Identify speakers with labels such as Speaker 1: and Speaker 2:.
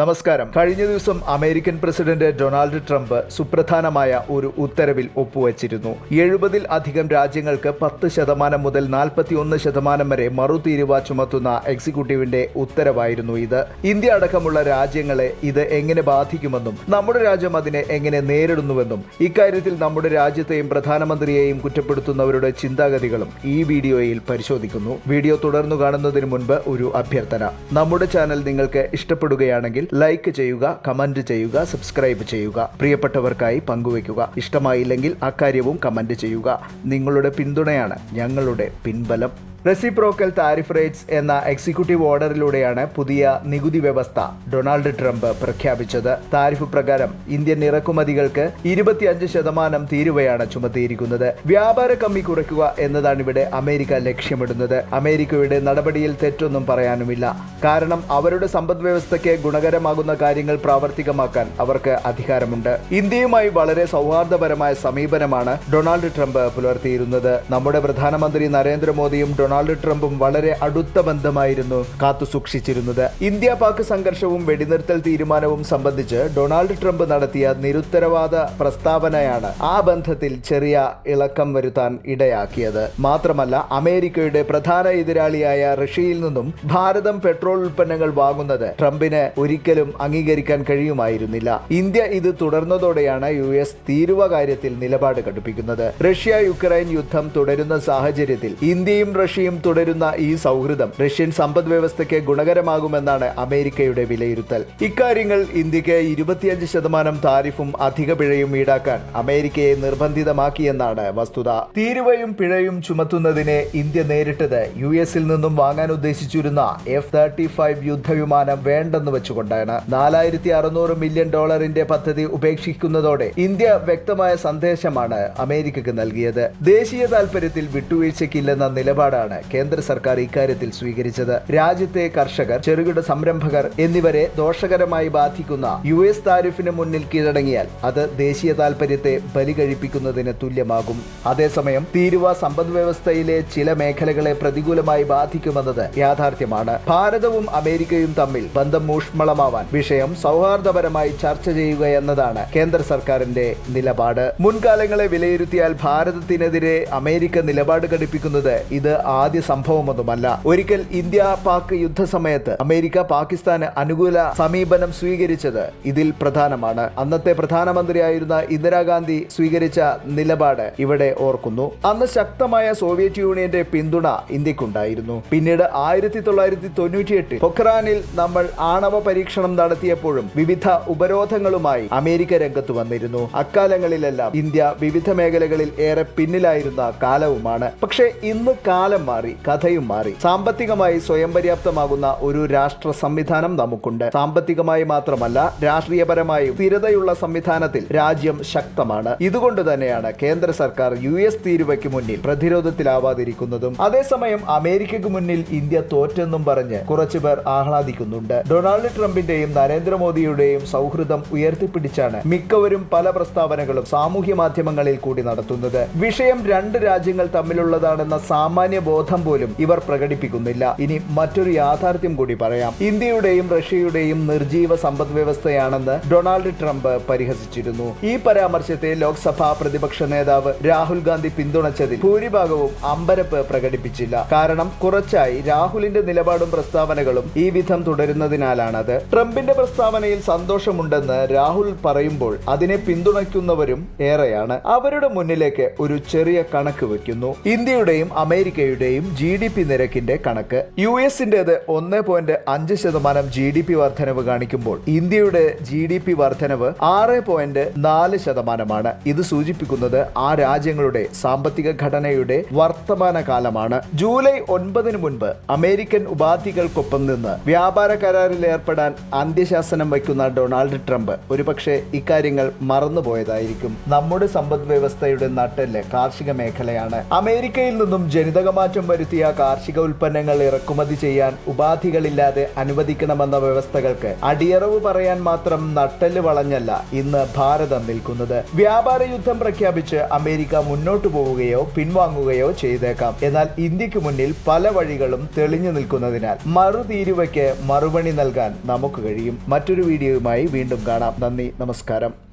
Speaker 1: നമസ്കാരം. കഴിഞ്ഞ ദിവസം അമേരിക്കൻ പ്രസിഡന്റ് ഡൊണാൾഡ് ട്രംപ് സുപ്രധാനമായ ഒരു ഉത്തരവിൽ ഒപ്പുവച്ചിരുന്നു. എഴുപതിൽ അധികം രാജ്യങ്ങൾക്ക് പത്ത് ശതമാനം മുതൽ നാൽപ്പത്തിയൊന്ന് ശതമാനം വരെ മറുതീരുവ ചുമത്തുന്ന എക്സിക്യൂട്ടീവിന്റെ ഉത്തരവായിരുന്നു ഇത്. ഇന്ത്യ അടക്കമുള്ള രാജ്യങ്ങളെ ഇത് എങ്ങനെ ബാധിക്കുമെന്നും നമ്മുടെ രാജ്യം അതിനെ എങ്ങനെ നേരിടുന്നുവെന്നും ഇക്കാര്യത്തിൽ നമ്മുടെ രാജ്യത്തെയും പ്രധാനമന്ത്രിയെയും കുറ്റപ്പെടുത്തുന്നവരുടെ ചിന്താഗതികളും ഈ വീഡിയോയിൽ പരിശോധിക്കുന്നു. വീഡിയോ തുടർന്നു കാണുന്നതിന് മുൻപ് ഒരു അഭ്യർത്ഥന. നമ്മുടെ ചാനൽ നിങ്ങൾക്ക് ഇഷ്ടപ്പെടുകയാണെങ്കിൽ ലൈക്ക് ചെയ്യുക കമന്റ് ചെയ്യുക സബ്സ്ക്രൈബ് ചെയ്യുക. പ്രിയപ്പെട്ടവർക്കായി പങ്കുവയ്ക്കുക. ഇഷ്ടമായില്ലെങ്കിൽ അക്കാര്യവും കമന്റ് ചെയ്യുക. നിങ്ങളുടെ പിന്തുണയാണ് ഞങ്ങളുടെ പിൻബലം. റെസിപ്രോക്കൽ താരിഫ് റേറ്റ്സ് എന്ന എക്സിക്യൂട്ടീവ് ഓർഡറിലൂടെയാണ് പുതിയ നികുതി വ്യവസ്ഥ ഡൊണാൾഡ് ട്രംപ് പ്രഖ്യാപിച്ചത്. താരിഫ് പ്രകാരം ഇന്ത്യൻ ഇറക്കുമതികൾക്ക് ഇരുപത്തിയഞ്ച് ശതമാനം തീരുവയാണ് ചുമത്തിയിരിക്കുന്നത്. വ്യാപാര കമ്മി കുറയ്ക്കുക എന്നതാണ് ഇവിടെ അമേരിക്ക ലക്ഷ്യമിടുന്നത്. അമേരിക്കയുടെ നടപടിയിൽ തെറ്റൊന്നും പറയാനുമില്ല. കാരണം അവരുടെ സമ്പദ് വ്യവസ്ഥയ്ക്ക് ഗുണകരമാകുന്ന കാര്യങ്ങൾ പ്രാവർത്തികമാക്കാൻ അവർക്ക് അധികാരമുണ്ട്. ഇന്ത്യയുമായി വളരെ സൗഹാർദ്ദപരമായ സമീപനമാണ് ഡൊണാൾഡ് ട്രംപ് പുലർത്തിയിരുന്നത്. നമ്മുടെ പ്രധാനമന്ത്രി നരേന്ദ്രമോദിയും ഡൊണാൾഡ് ട്രംപും വളരെ അടുത്ത ബന്ധമായിരുന്നു കാത്തു സൂക്ഷിച്ചിരുന്നത്. ഇന്ത്യ പാക് സംഘർഷവും വെടിനിർത്തൽ തീരുമാനവും സംബന്ധിച്ച് ഡൊണാൾഡ് ട്രംപ് നടത്തിയ നിരുത്തരവാദ പ്രസ്താവനയാണ് ആ ബന്ധത്തിൽ ചെറിയ ഇളക്കം വരുത്താൻ ഇടയാക്കിയത്. മാത്രമല്ല അമേരിക്കയുടെ പ്രധാന എതിരാളിയായ റഷ്യയിൽ നിന്നും ഭാരതം പെട്രോൾ ഉൽപ്പന്നങ്ങൾ വാങ്ങുന്നത് ട്രംപിന് ഒരിക്കലും അംഗീകരിക്കാൻ കഴിയുമായിരുന്നില്ല. ഇന്ത്യ ഇത് തുടർന്നതോടെയാണ് യു എസ് തീരുവ കാര്യത്തിൽ നിലപാട് കടുപ്പിക്കുന്നത്. റഷ്യ യുക്രൈൻ യുദ്ധം തുടരുന്ന സാഹചര്യത്തിൽ ഇന്ത്യയും റഷ്യയും തുടരുന്ന ഈ സൗഹൃദം റഷ്യൻ സമ്പദ് വ്യവസ്ഥയ്ക്ക് ഗുണകരമാകുമെന്നാണ് അമേരിക്കയുടെ വിലയിരുത്തൽ. ഇക്കാര്യങ്ങൾ ഇന്ത്യയ്ക്ക് ഇരുപത്തിയഞ്ച് ശതമാനം താരിഫും അധിക പിഴയും ഈടാക്കാൻ അമേരിക്കയെ നിർബന്ധിതമാക്കിയെന്നാണ് വസ്തുത. തീരുവയും പിഴയും ചുമത്തുന്നതിനെ ഇന്ത്യ നേരിട്ടത് യു എസിൽ നിന്നും വാങ്ങാൻ ഉദ്ദേശിച്ചിരുന്ന എഫ് തേർട്ടി ഫൈവ് യുദ്ധവിമാനം വേണ്ടെന്ന് വെച്ചുകൊണ്ടാണ്. നാലായിരത്തി അറുന്നൂറ് മില്യൺ ഡോളറിന്റെ പദ്ധതി ഉപേക്ഷിക്കുന്നതോടെ ഇന്ത്യ വ്യക്തമായ സന്ദേശമാണ് അമേരിക്കക്ക് നൽകിയത്. ദേശീയ താൽപര്യത്തിൽ വിട്ടുവീഴ്ചയ്ക്കില്ലെന്ന നിലപാടാണ് കേന്ദ്ര സർക്കാർ ഇക്കാര്യത്തിൽ സ്വീകരിച്ചത്. രാജ്യത്തെ കർഷകർ ചെറുകിട സംരംഭകർ എന്നിവരെ ദോഷകരമായി ബാധിക്കുന്ന യു എസ് താരിഫിന് മുന്നിൽ കീഴടങ്ങിയാൽ അത് ദേശീയ താൽപര്യത്തെ ബലികഴിപ്പിക്കുന്നതിന് തുല്യമാകും. അതേസമയം തീരുവ സമ്പദ് വ്യവസ്ഥയിലെ ചില മേഖലകളെ പ്രതികൂലമായി ബാധിക്കുമെന്നത് യാഥാർത്ഥ്യമാണ്. ഭാരതവും അമേരിക്കയും തമ്മിൽ ബന്ധം ഊഷ്മളമാവാൻ വിഷയം സൗഹാർദ്ദപരമായി ചർച്ച ചെയ്യുക എന്നതാണ് കേന്ദ്ര സർക്കാരിന്റെ നിലപാട്. മുൻകാലങ്ങളെ വിലയിരുത്തിയാൽ ഭാരതത്തിനെതിരെ അമേരിക്ക നിലപാട് ഘടിപ്പിക്കുന്നത് ഇത് ആദ്യ സംഭവമൊന്നുമല്ല. ഒരിക്കൽ ഇന്ത്യ പാക് യുദ്ധ സമയത്ത് അമേരിക്ക പാകിസ്ഥാന് അനുകൂല സമീപനം സ്വീകരിച്ചത് ഇതിൽ പ്രധാനമാണ്. അന്നത്തെ പ്രധാനമന്ത്രിയായിരുന്ന ഇന്ദിരാഗാന്ധി സ്വീകരിച്ച നിലപാട് ഇവിടെ ഓർക്കുന്നു. അന്ന് ശക്തമായ സോവിയറ്റ് യൂണിയന്റെ പിന്തുണ ഇന്ത്യക്കുണ്ടായിരുന്നു. പിന്നീട് ആയിരത്തി തൊള്ളായിരത്തി തൊണ്ണൂറ്റിയെട്ടിൽ പൊഖ്റാനിൽ നമ്മൾ ആണവ പരീക്ഷണം നടത്തിയപ്പോഴും വിവിധ ഉപരോധങ്ങളുമായി അമേരിക്ക രംഗത്ത് വന്നിരുന്നു. അക്കാലങ്ങളിലെല്ലാം ഇന്ത്യ വിവിധ മേഖലകളിൽ ഏറെ പിന്നിലായിരുന്ന കാലവുമാണ്. പക്ഷേ ഇന്ന് കാലം മാറി കഥയും മാറി. സാമ്പത്തികമായി സ്വയം പര്യാപ്തമാകുന്ന ഒരു രാഷ്ട്ര സംവിധാനം നമുക്കുണ്ട്. സാമ്പത്തികമായി മാത്രമല്ല രാഷ്ട്രീയപരമായും സ്ഥിരതയുള്ള സംവിധാനത്തിൽ രാജ്യം ശക്തമാണ്. ഇതുകൊണ്ട് തന്നെയാണ് കേന്ദ്ര സർക്കാർ യു എസ് തീരുവയ്ക്ക് മുന്നിൽ പ്രതിരോധത്തിലാവാതിരിക്കുന്നതും. അതേസമയം അമേരിക്കയ്ക്ക് മുന്നിൽ ഇന്ത്യ തോറ്റെന്നും പറഞ്ഞ് കുറച്ചുപേർ ആഹ്ലാദിക്കുന്നുണ്ട്. ഡൊണാൾഡ് ട്രംപിന്റെയും നരേന്ദ്രമോദിയുടെയും സൗഹൃദം ഉയർത്തിപ്പിടിച്ചാണ് മിക്കവരും പല പ്രസ്താവനകളും സാമൂഹ്യ മാധ്യമങ്ങളിൽ കൂടി നടത്തുന്നത്. വിഷയം രണ്ട് രാജ്യങ്ങൾ തമ്മിലുള്ളതാണെന്ന സാമാന്യ ബോധം പോലും ഇവർ പ്രകടിപ്പിക്കുന്നില്ല. ഇനി മറ്റൊരു യാഥാർത്ഥ്യം കൂടി പറയാം. ഇന്ത്യയുടെയും റഷ്യയുടെയും നിർജീവ സമ്പദ് വ്യവസ്ഥയാണെന്ന് ഡൊണാൾഡ് ട്രംപ് പരിഹസിച്ചിരുന്നു. ഈ പരാമർശത്തെ ലോക്സഭാ പ്രതിപക്ഷ നേതാവ് രാഹുൽ ഗാന്ധി പിന്തുണച്ചതിൽ ഭൂരിഭാഗവും അമ്പരപ്പ് പ്രകടിപ്പിച്ചില്ല. കാരണം കുറച്ചായി രാഹുലിന്റെ നിലപാടും പ്രസ്താവനകളും ഈ വിധം തുടരുന്നതിനാലാണത്. ട്രംപിന്റെ പ്രസ്താവനയിൽ സന്തോഷമുണ്ടെന്ന് രാഹുൽ പറയുമ്പോൾ അതിനെ പിന്തുണയ്ക്കുന്നവരും ഏറെയാണ്. അവരുടെ മുന്നിലേക്ക് ഒരു ചെറിയ കണക്ക് വെക്കുന്നു ഇന്ത്യയുടെയും അമേരിക്കയുടെയും ജി ഡി പി നിരക്കിന്റെ കണക്ക് യു എസിന്റേത് ഒന്ന് പോയിന്റ് അഞ്ച് ശതമാനം ജി ഡി പി വർധനവ് കാണിക്കുമ്പോൾ ഇന്ത്യയുടെ ജി ഡി പി വർധനവ് ആറ് പോയിന്റ് നാല് ശതമാനമാണ്. ഇത് സൂചിപ്പിക്കുന്നത് ആ രാജ്യങ്ങളുടെ സാമ്പത്തിക ഘടനയുടെ വർത്തമാന കാലമാണ് ജൂലൈ ഒൻപതിന് മുൻപ് അമേരിക്കൻ ഉപാധികൾക്കൊപ്പം നിന്ന് വ്യാപാര കരാറിൽ ഏർപ്പെടാൻ അന്ത്യശാസനം വയ്ക്കുന്ന ഡൊണാൾഡ് ട്രംപ് ഒരുപക്ഷെ ഇക്കാര്യങ്ങൾ മറന്നുപോയതായിരിക്കും. നമ്മുടെ സമ്പദ് വ്യവസ്ഥയുടെ നട്ടെല്ല് കാർഷിക മേഖലയാണ്. അമേരിക്കയിൽ നിന്നും ജനിതകമാറ്റം മാറ്റം വരുത്തിയ കാർഷിക ഉൽപ്പന്നങ്ങൾ ഇറക്കുമതി ചെയ്യാൻ ഉപാധികളില്ലാതെ അനുവദിക്കണമെന്ന വ്യവസ്ഥകൾക്ക് അടിയറവ് പറയാൻ മാത്രം നട്ടൽ വളഞ്ഞല്ല ഇന്ന് ഭാരതം നിൽക്കുന്നത്. വ്യാപാര യുദ്ധം പ്രഖ്യാപിച്ച് അമേരിക്ക മുന്നോട്ടു പോവുകയോ പിൻവാങ്ങുകയോ ചെയ്തേക്കാം. എന്നാൽ ഇന്ത്യയ്ക്ക് മുന്നിൽ പല വഴികളും തെളിഞ്ഞു നിൽക്കുന്നതിനാൽ മറുതീരുവയ്ക്ക് മറുപണി നൽകാൻ നമുക്ക് കഴിയും. മറ്റൊരു വീഡിയോയുമായി വീണ്ടും കാണാം. നന്ദി നമസ്കാരം.